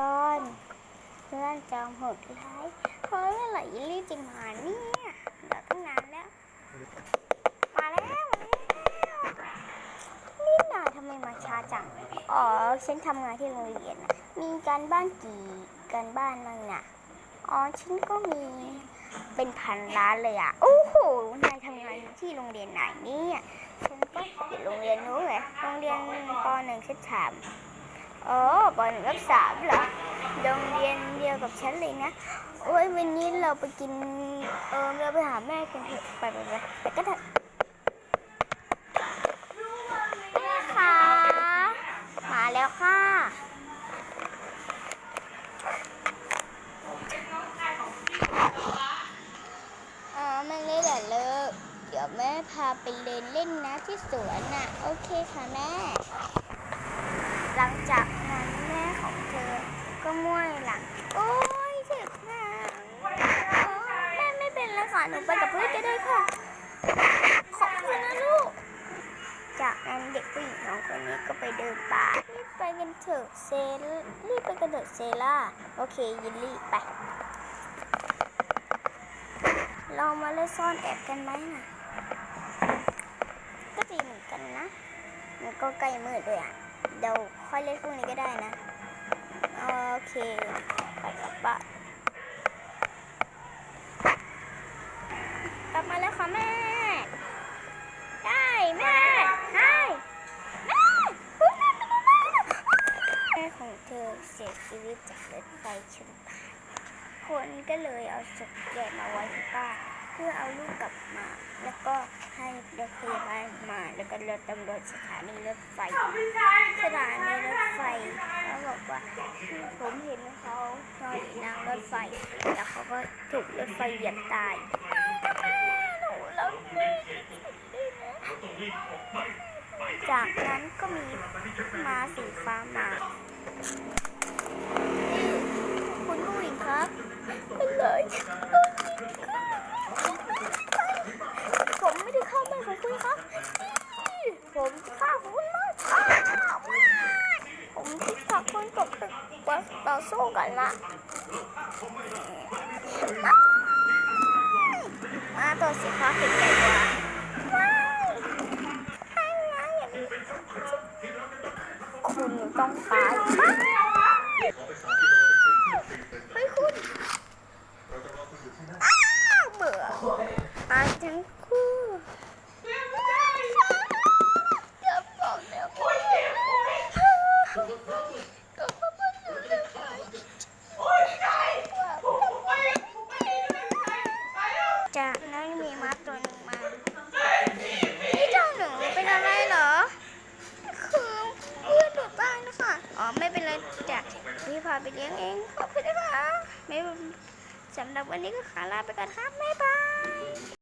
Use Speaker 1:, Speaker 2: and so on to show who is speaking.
Speaker 1: ตอนเพื่อนจอมโหดร้ายเฮ้ยเมื่อไหร่ยิลลี่จะมาเนี่ยรอตั้งนานแล้ว มาแล้วมาแล้วนี่นาทำไมมาช้าจัง อ๋อ ฉันทำงานที่โรงเรียนนะมีการบ้านกี่การบ้านบ้างน่ะ อ๋อ ฉันก็มีเป็นพันล้านเลยอะ โอ้โห นายทำงานที่โรงเรียนไหนเนี่ย ฉันก็อยู่โรงเรียนนู้นเลยโรงเรียนปหนึ่งชั้นสาม อ๋อปหนึ่งทับสามเหรอโรงเรียนเดียวกับฉันเลยนะโอ้ยวันนี้เราไปกินเออเราไปหาแม่กันเถอะไปไปไปไปก็เถอะแม่คะมาแล้วค่ะอ๋อไม่เล่นเหรอเลิกเดี๋ยวแม่พาไปเดินเล่นนะที่สวนน่ะ โอเคค่ะแม่ หลังจากนั้นแม่ของเธอก็ม่วยหลัง โอ้ยเจ็บหนังโอ้แม่ไม่เป็นแล้วค่ะ หนูไปกับเพื่อนก็ได้ค่ะ ขอบคุณนะลูก จากนั้นเด็กผู้หญิงสองคนนี้ก็ไปเดินป่ารีบไปกันเถอะเซลรีบไปกันเถอะเซล่า โอเคยินลี่ไป เรามาเล่นซ่อนแอบกันไหมนะก็ดีเหมือนกันนะ มันก็ใกล้มืดด้วยอะ เดี๋ยวค่อยเล่นพรุ่งนี้ก็ได้นะ โอเค ไปกลับบ้าน จากรถไฟชนตายคนก็เลยเอาศพแกมาไว้ที่บ้านเพื่อเอาลูกกลับมา แล้วก็ให้รถพยาบาลมา แล้วก็รถตำรวจสถานีรถไฟสถานีรถไฟเขาบอกว่าผมเห็นเขานอนอยู่นางรถไฟแล้วเขาก็ถูกรถไฟเหยียบตายหนูรักแม่จากนั้นก็มีมาสีฟ้ามาคุณผู้หญิงครับ เลยผมไม่ได้เข้าบ้าของคุณครับ ผมฆ่าคุณมากผมที่ขับคุณตกตึกว่าต่อสู้กันละมาตัวสีฟ้าเป็นไงกว่า นไฟจากนั้นมีม้าตัวหนึ่งมาพี่เจ้าหนูเป็นอะไรเหรอ คือเพื่อนหนูตายนะคะ อ๋อไม่เป็นไรจ้ะพี่พาไปเลี้ยงเองขอบคุณนะคะไม่สำหรับวันนี้ก็ขอลาไปก่อนครับบ๊ายบาย